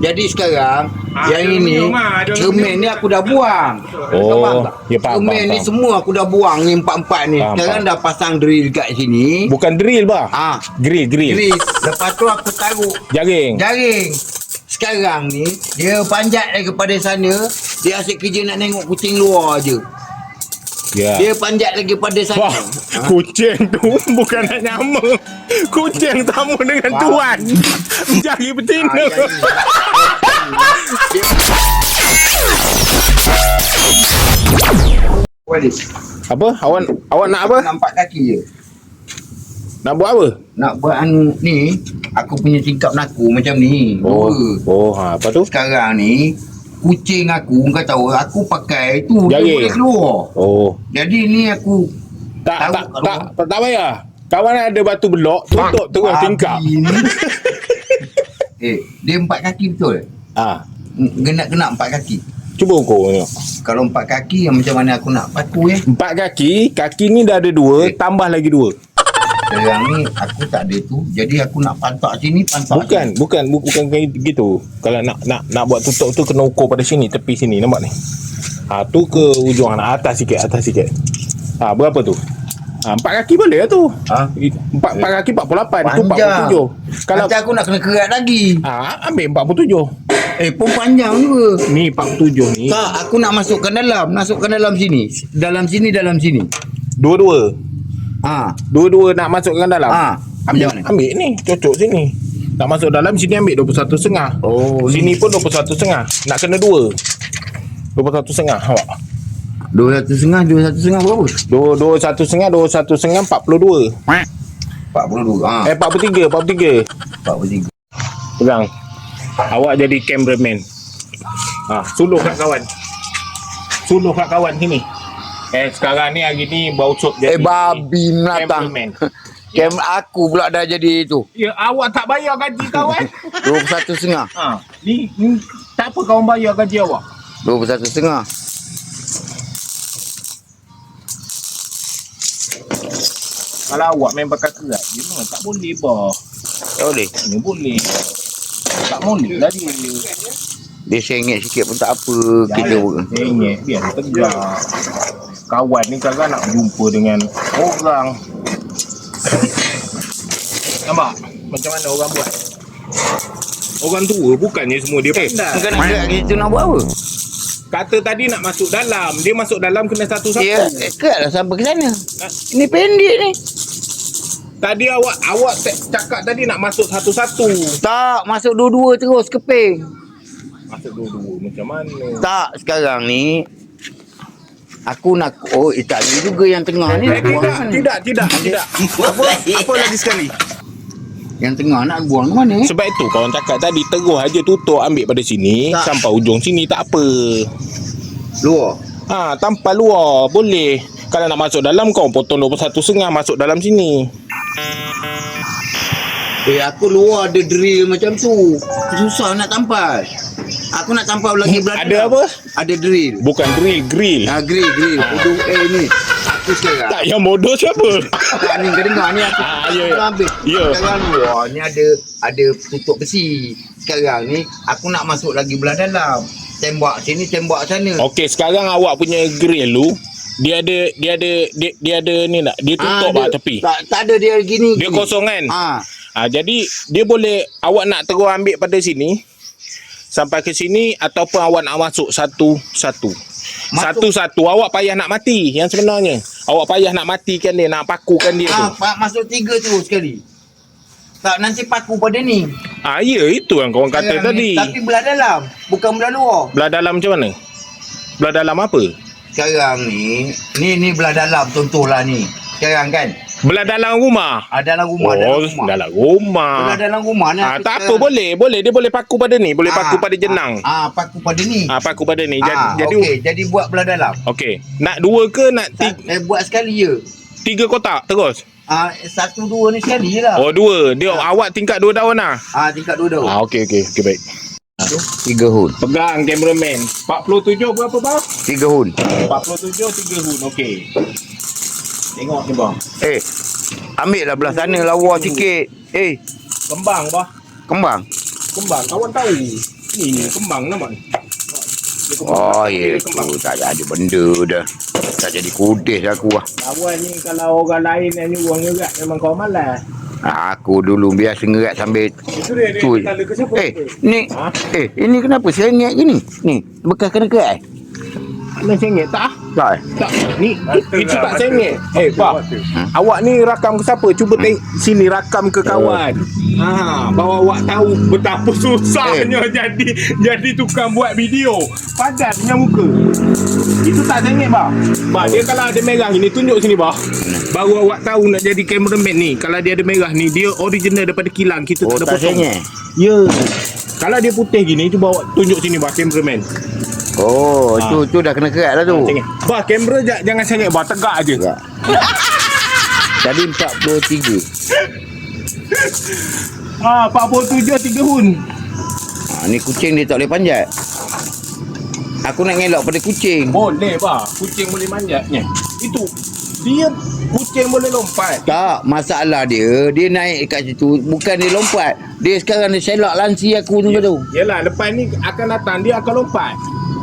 Jadi sekarang Ah, yang ini ah, dia cermin ni aku dah buang. Oh, ya, faham, Cermin ni semua aku dah buang ni empat-empat ni. Faham, sekarang faham. dah pasang drill kat sini. Bukan drill bah. Ah, Grill, grill. drill. Lepas tu aku taruh Jaring. jaring. Sekarang ni dia panjat daripada sana, dia asyik kerja nak tengok kucing luar je. Ya. Dia panjat lagi pada sana. Wah, Ha? kucing tu bukan nak nyama. Kucing tamu dengan Faham. tuan. Jari betina. Ah, yang ni. Dia- Walid, Apa? Awak awak nak apa? Nampak kaki je. Nak buat apa? Nak buat anu ni, aku punya tingkap naku macam ni. Oh, Dua. oh, ha, apa tu? Sekarang ni, kucing aku, kau tahu, aku pakai tu, dia Jaring. boleh keluar. Oh, Jadi ni aku tak Tahu tak tak tak, tak payah. Kawan ada batu belok, tutup terus tingkap. eh, dia empat kaki betul? Ah, Kena-kena empat kaki. cuba kau tengok. Kalau empat kaki, yang macam mana aku nak paku ya? Empat kaki, kaki ni dah ada dua, Eh. tambah lagi dua. Sekarang ni aku tak ada tu. Jadi aku nak pantak sini, pantak Bukan, bukan, bu- bukan kayak gitu. Kalau nak nak nak buat tutup tu kena ukur pada sini, tepi sini, nampak ni. Ha, tu ke ujung anak atas sikit, atas sikit. Ha, berapa tu? Ha, empat kaki boleh lah tu. Ha? Empat, empat kaki 48, tu Panjang. 47. Kalau Nanti aku nak kena kerat lagi. ha, ambil 47. Eh, pun panjang juga. Ni 47 ni. Tak, aku nak masukkan dalam. Masukkan dalam sini. Dalam sini, dalam sini. Dua-dua. Ha. Dua-dua nak masukkan dalam. Ha. Ambil, mana? ambil ni, cocok sini. Nak masuk dalam sini ambil 21 setengah. Oh, Sini pun 21 setengah. Nak kena dua. 21 setengah. Awak. Dua satu setengah, dua satu setengah berapa? Dua, dua satu setengah, dua satu setengah, 42. Empat puluh dua. Ha. Eh, 43, 43. Empat puluh tiga. Pegang. Awak jadi cameraman. Ha, suluh kat kawan. Suluh kat kawan sini. Eh, sekarang ni hari ni bau sup Eh, jadi babi menatang. cameraman. Kem aku pula dah jadi itu. Ya, awak tak bayar gaji kawan. Satu setengah. ha, ni, ni tak apa kawan bayar gaji awak. Dua puluh satu setengah. Kalau awak main pakai kerat, dia tak boleh bah. Tak boleh. Ni boleh. Tak boleh lah dia. Dia sengit sikit pun tak apa. Kita pun. Sengit biar tegak. Kawan ni kadang nak jumpa dengan orang. Nampak? Macam mana orang buat? Orang tua bukannya semua dia Eh, kau nak gitu nak buat apa? Kata tadi nak masuk dalam. Dia masuk dalam kena satu-satu. Ya, gerak lah sampai ke sana. Ha? Ini pendek ni. Tadi awak awak cakap tadi nak masuk satu-satu. Tak, masuk dua-dua terus keping. Masuk dua-dua macam mana? Tak, sekarang ni aku nak oh, eh, tak ada juga yang tengah ni. Eh, nak buang tidak, tidak, tidak, tidak. Apa, apa lagi sekali? Yang tengah nak buang ke mana? Sebab itu kawan cakap tadi terus aja tutup ambil pada sini Tak. sampai ujung sini tak apa. Luar. Ha, tanpa luar boleh. Kalau nak masuk dalam kau potong 21 setengah masuk dalam sini. Eh, aku luar ada drill macam tu. Susah nak tampas. Aku nak tampas lagi belakang. Ada apa? Ada drill. Bukan drill, grill. Ah, grill, grill. Bodoh, eh ni. Aku sekarang. Tak yang bodoh siapa? Tak ni kau dengar ni aku Ah, ya, ya. aku ambil. Ya. Sekarang luar ni ada ada tutup besi. Sekarang ni aku nak masuk lagi belah dalam. Tembak sini, tembak sana. Okey, sekarang awak punya grill tu dia ada dia ada dia, dia ada ni nak dia tutup Ah, ah, dia- tepi. Tak, tak ada dia gini. Dia gini. kosong kan? Ah, Ah, jadi dia boleh awak nak terus ambil pada sini sampai ke sini ataupun awak nak masuk satu-satu. Masuk- Satu-satu awak payah nak mati yang sebenarnya. Awak payah nak matikan dia, nak pakukan dia ah, tu. masuk tiga tu sekali. Tak nanti paku pada ni. Ah ya itu yang kawan kata Sekarang tadi. ni, Tapi belah dalam, bukan belah luar. Belah dalam macam mana? Belah dalam apa? Sekarang ni, ni ni belah dalam contohlah ni. Sekarang kan, Belah dalam rumah. ah, dalam rumah, oh, dalam rumah. dalam rumah. Belah dalam rumah ni. Ah, tak apa boleh, boleh dia boleh paku pada ni, boleh paku Ah, pada jenang. Ah, ah, paku pada ni. Ah, paku pada ni. Jadi Ah, jadi okey, jadi buat belah dalam. okey. Nak dua ke nak tiga, eh, buat sekali je. tiga kotak terus? Ah, satu dua ni sekali je lah. Oh dua. Dia awak tingkat dua daun lah. Ah, tingkat dua daun. Ah okey okey okey baik. Tiga hun. Pegang cameraman. 47 berapa bang? Tiga hun. 47 3 hun. Okey. Tengok ni bang. Eh, ambil lah belah sana lawa sikit. Eh, Kembang bah. kembang. Kembang kawan tahu. Ni kembang nampak ni. Oh, ya tu tak jadi benda dah. Tak jadi kudis aku lah. Awal ni kalau orang lain yang nyuruh ngerat memang kau malas. Aku dulu biasa ngerat sambil tu. Eh, ni. Ha? Eh, ini kenapa sengit gini? Ni, bekas kena kerat eh? Nak sengit tak? Tak eh? Tak. Ni itu tak sengit. Eh, Pak. Awak ni rakam ke siapa? Cuba tengok sini rakam ke kawan. Ha, bawa awak tahu betapa susahnya jadi jadi tukang buat video. Padan punya muka. Itu tak sengit, Bah. Bah, dia kalau ada merah ini tunjuk sini, Bah. Baru awak tahu nak jadi cameraman ni. Kalau dia ada merah ni, dia original daripada kilang. Kita Oh, tak ada tak potong. sengit? Ya. Kalau dia putih gini, cuba awak tunjuk sini, Bah, cameraman. Oh, Ha. tu tu dah kena kerat dah tu. Sengit. Bah, kamera j- jangan sengit, Bah. Tegak aja. Kerat. Tadi 43. Ah, 47 3 hun. Ha, ni kucing dia tak boleh panjat. Aku nak ngelak pada kucing. Boleh bah, kucing boleh manjatnya. Itu dia kucing boleh lompat. Tak, masalah dia, dia naik kat situ, bukan dia lompat. Dia sekarang dia selak lansi aku tu tu. Yalah, lepas ni akan datang dia akan lompat.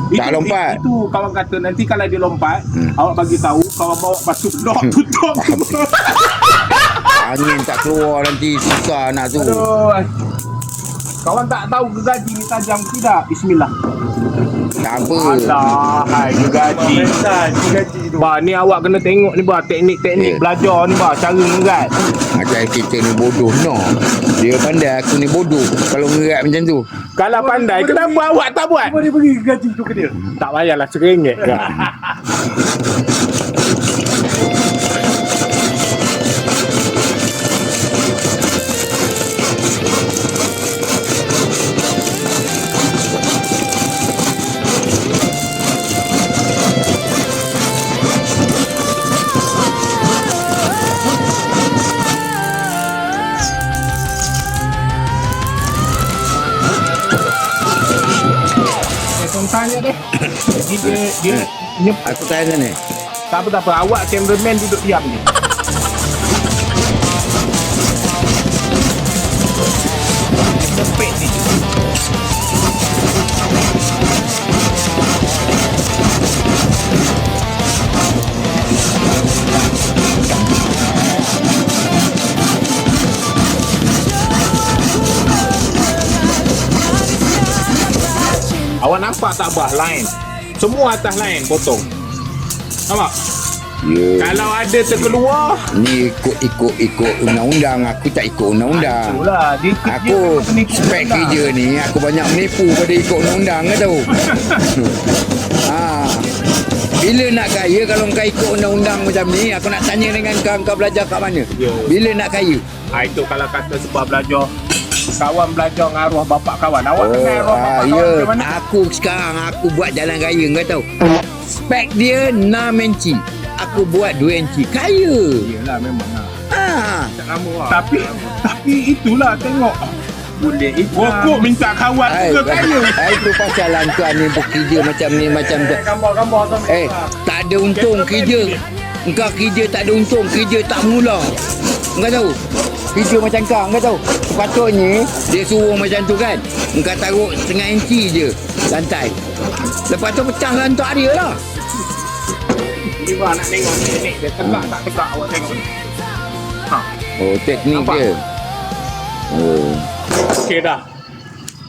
Tak lompat. Itu kawan kata nanti kalau dia lompat, Hmm. awak bagi tahu kawan bawa pasu lock tutup. Angin tak keluar nanti susah nak tu. Aduh. Kawan tak tahu gergaji ni tajam tidak? Bismillah. Tak apa. Alah, hai gergaji. Bah, ni awak kena tengok ni bah, teknik-teknik Eh. belajar ni bah, cara ngerat. Macam kita ni bodoh no. Dia pandai aku ni bodoh kalau ngerat macam tu. Kalau pandai, kenapa awak tak buat? Dia bagi gaji tu ke dia? Tak payahlah seringgit Saya tanya deh. Jadi dia dia dia Aku tanya ni. tak apa tak apa awak cameraman duduk diam ni. Tak bah line? Semua atas line potong. Nampak? Ya. Kalau ada terkeluar, Ni ikut ikut ikut undang-undang. Aku tak ikut undang-undang. itulah dia Aku spek kerja ni aku banyak menipu pada ikut undang-undang ke tahu. ha. Bila nak kaya kalau kau ikut undang-undang macam ni aku nak tanya dengan kau kau belajar kat mana? Ya. Bila nak kaya? Ha, itu kalau kata sebab belajar kawan belajar dengan arwah bapak kawan. Awak oh, kenal arwah ah, bapak ya. kawan macam mana? Aku sekarang aku buat jalan raya kau tahu. Spek dia 6 inci. Aku buat 2 inci. Kaya. Iyalah memang lah. Ha. Tak lama lah. Tapi tapi itulah tengok. Boleh itu. Rokok minta kawan Hai, juga kaya. hai, itu pasal lah tuan ni bekerja macam ni macam tu. Gambar-gambar sampai. Eh, tak ada untung kerja. Engkau kerja tak ada untung, kerja tak mula. Engkau tahu? Kerja macam kau, engkau tahu? Sepatutnya dia suruh macam tu kan. Engkau taruh setengah inci je lantai. Lepas tu pecah lantak dia lah. Ni bah nak tengok teknik dia tegak tak tegak awak tengok ni. Ha, Oh, teknik Nampak? dia. Oh. okey dah.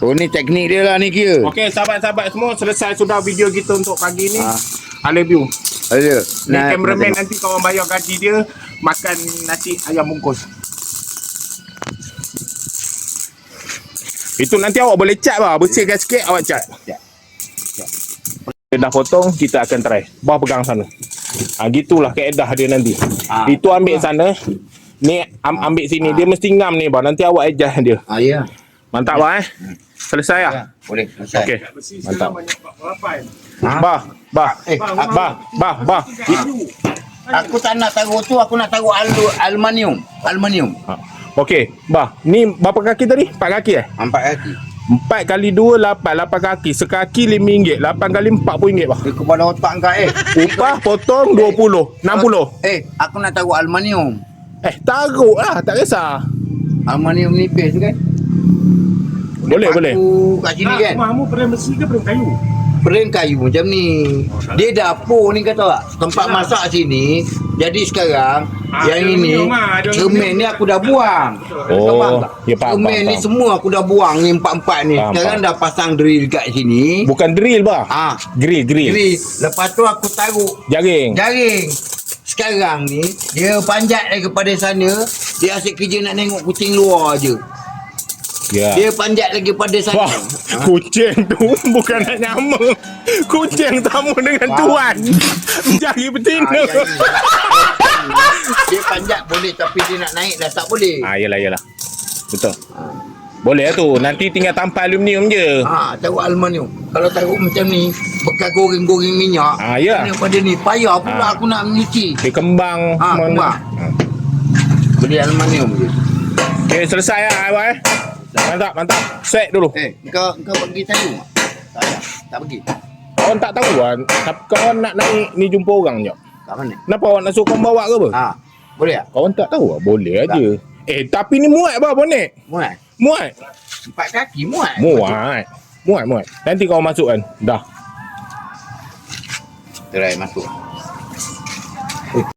Oh, ni teknik dia lah ni kira. Okey sahabat-sahabat semua selesai sudah video kita untuk pagi ni. Ha. I love you. Ada. Ni cameraman nanti kawan bayar gaji dia makan nasi ayam bungkus. Itu nanti awak boleh cat bah, bersihkan sikit awak cat. Cat. Dia dah potong, kita akan try. Bah pegang sana. Ha, gitulah kaedah dia nanti. Ah. Itu ambil sana. Ni am, ambil sini. Dia mesti ngam ni bah. Nanti awak adjust dia. Ah, ya. Mantap bah eh. Selesai lah. Boleh. Selesai. Okey. Mantap. Ha? Bah, bah. Eh, Bah, bah, bah. Aku tak nak taruh tu, aku nak taruh alu, aluminium. Aluminium. Ha. Okey, bah. Ni berapa kaki tadi? Empat kaki eh? Empat kaki. Empat kali dua, lapan. Lapan kaki. Sekaki lima ringgit. Lapan kali empat puluh ringgit, bah. Dia kepada otak kau eh. Upah potong dua puluh. Enam puluh. Eh, aku nak taruh aluminium. Eh, taruh lah. Tak kisah. Aluminium nipis tu kan? Boleh, boleh. Paku kat sini kan. Rumahmu frame besi ke frame kayu? Frame kayu macam ni. Dia dapur ni kata tak? Tempat masak sini. Jadi sekarang Ah, yang ini aluminium, ah, cermin ni aku dah buang. Oh, ya, faham, Cermin faham, ni faham. semua aku dah buang ni empat-empat ni. Faham, sekarang faham. dah pasang drill kat sini. Bukan drill bah. Ah, Grill, grill. drill. Lepas tu aku taruh Jaring. Jaring. Sekarang ni dia panjat daripada sana, dia asyik kerja nak tengok kucing luar je. Ya. Dia panjat lagi pada sana. Wah, kucing tu bukan nak nyama. Kucing tamu dengan Faham. tuan. Jari Ah, betina. jadi, dia panjat boleh tapi dia nak naik dah tak boleh. Ah, yalah, yalah. Betul. Boleh lah tu. Nanti tinggal tampal aluminium je. Ha, taruh aluminium. Kalau taruh macam ni, bekas goreng-goreng minyak. Ah, ya. Daripada ni, payah pula Ah. aku nak mencuci. Dia kembang. Ah, kembang. Ah. Beli aluminium je. Okay, selesai lah, abang eh. Mantap, mantap. Set dulu. Eh, kau kau pergi tahu tak? Tak pergi. Kawan tak tahu kan. Kawan nak naik ni jumpa orang je. Kat mana? Kenapa awak nak suruh kawan bawa ke apa? Ha, boleh tak? Kawan tak tahu lah. Boleh aja. Eh, tapi ni muat bah bonek. Muat. Muat. Empat kaki muat. Muat. Muat, muat. Nanti kau masuk kan. Dah. Try masuk.